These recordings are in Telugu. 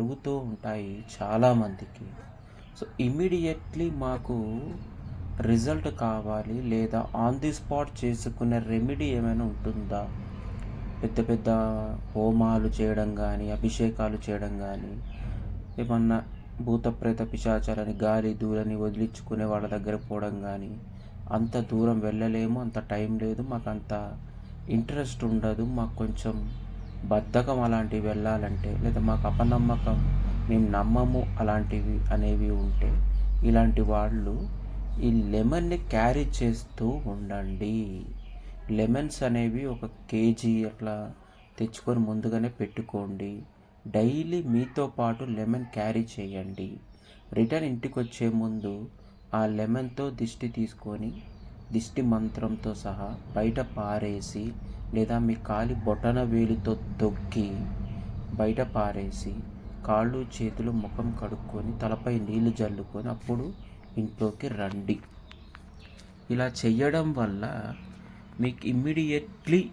జరుగుతూ ఉంటాయి చాలామందికి. సో ఇమీడియట్లీ మాకు రిజల్ట్ కావాలి లేదా ఆన్ ది స్పాట్ చేసుకునే రెమెడీ ఏమైనా ఉంటుందా? పెద్ద పెద్ద హోమాలు చేయడం కానీ అభిషేకాలు చేయడం కానీ ఏమన్నా భూత ప్రేత పిశాచాలని గాలి దూరని వదిలించుకునే వాళ్ళ దగ్గర పోవడం కానీ అంత దూరం వెళ్ళలేము అంత టైం లేదు మాకు అంత ఇంట్రెస్ట్ ఉండదు మాకు కొంచెం బద్ధకం అలాంటివి వెళ్ళాలంటే లేదా మాకు అపనమ్మకం మేము నమ్మము అలాంటివి అనేవి ఉంటే ఇలాంటి వాళ్ళు ఈ లెమన్ని క్యారీ చేస్తూ ఉండండి. లెమన్స్ అనేవి ఒక కేజీ అట్లా తెచ్చుకొని ముందుగానే పెట్టుకోండి. డైలీ మీతో పాటు లెమన్ క్యారీ చేయండి. రిటర్న్ ఇంటికి వచ్చే ముందు ఆ లెమన్తో దిష్టి తీసుకొని దిష్టి మంత్రంతో సహా బయట పారేసి లేదా మీ కాలి బొటన వేలితో తొక్కి బయట పారేసి కాళ్ళు చేతులు ముఖం కడుక్కొని తలపై నీళ్ళు జల్లుకొని అప్పుడు ఇంట్లోకి రండి. ఇలా చేయడం వల్ల మీకు ఇమ్మీడియట్లీ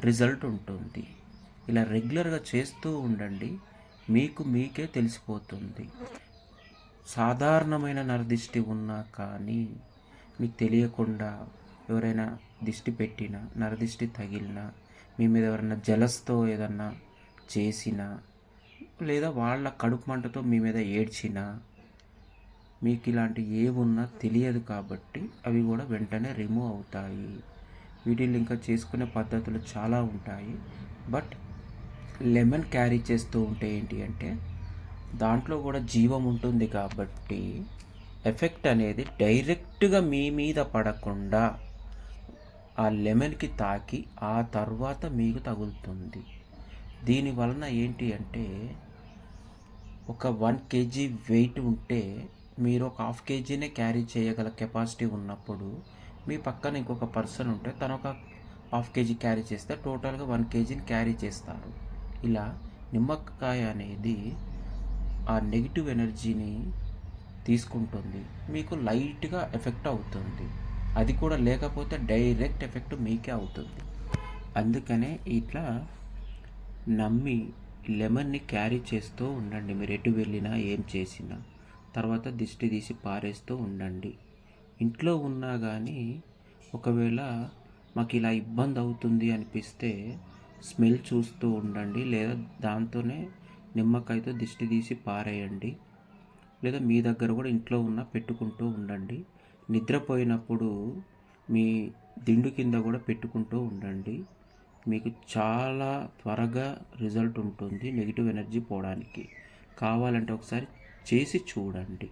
రిజల్ట్ ఉంటుంది. ఇలా రెగ్యులర్గా చేస్తూ ఉండండి. మీకు మీకే తెలిసిపోతుంది. సాధారణమైన నరదిష్టి ఉన్నా కానీ మీకు తెలియకుండా ఎవరైనా దిష్టి పెట్టినా నరదిష్టి తగిలినా మీ మీద ఎవరైనా జలస్తో ఏదన్నా చేసినా లేదా వాళ్ళ కడుపు మంటతో మీ మీద ఏడ్చినా మీకు ఇలాంటి ఏమున్నా తెలియదు కాబట్టి అవి కూడా వెంటనే రిమూవ్ అవుతాయి. వీటిని ఇంకా చేసుకునే పద్ధతులు చాలా ఉంటాయి. బట్ లెమన్ క్యారీ చేస్తూ ఉంటే ఏంటి అంటే దాంట్లో కూడా జీవం ఉంటుంది కాబట్టి ఎఫెక్ట్ అనేది డైరెక్ట్గా మీ మీద పడకుండా ఆ లెమన్కి తాకి ఆ తర్వాత మీకు తగులుతుంది. దీని వలన ఏంటి అంటే ఒక వన్ కేజీ వెయిట్ ఉంటే మీరు ఒక హాఫ్ కేజీనే క్యారీ చేయగల కెపాసిటీ ఉన్నప్పుడు మీ పక్కన ఇంకొక పర్సన్ ఉంటే తను ఒక హాఫ్ కేజీ క్యారీ చేస్తే టోటల్గా వన్ కేజీని క్యారీ చేస్తారు. ఇలా నిమ్మకాయ అనేది ఆ నెగిటివ్ ఎనర్జీని తీసుకుంటుంది మీకు లైట్గా ఎఫెక్ట్ అవుతుంది. అది కూడా లేకపోతే డైరెక్ట్ ఎఫెక్ట్ మీకే అవుతుంది. అందుకనే ఇట్లా నమ్మి లెమన్ని క్యారీ చేస్తూ ఉండండి. మీరు ఎటు వెళ్ళినా ఏం చేసినా. తర్వాత దిష్టి తీసి పారేస్తూ ఉండండి. ఇంట్లో ఉన్నా కానీ ఒకవేళ మాకు ఇలా ఇబ్బంది అవుతుంది అనిపిస్తే స్మెల్ చూస్తూ ఉండండి. లేదా దాంతోనే నిమ్మకాయతో దిష్టి తీసి పారేయండి. లేదా మీ దగ్గర కూడా ఇంట్లో ఉన్న పెట్టుకుంటూ ఉండండి. నిద్రపోయినప్పుడు మీ దిండు కింద కూడా పెట్టుకుంటూ ఉండండి. మీకు చాలా త్వరగా రిజల్ట్ ఉంటుంది నెగిటివ్ ఎనర్జీ పోవడానికి. కావాలంటే ఒకసారి చేసి చూడండి.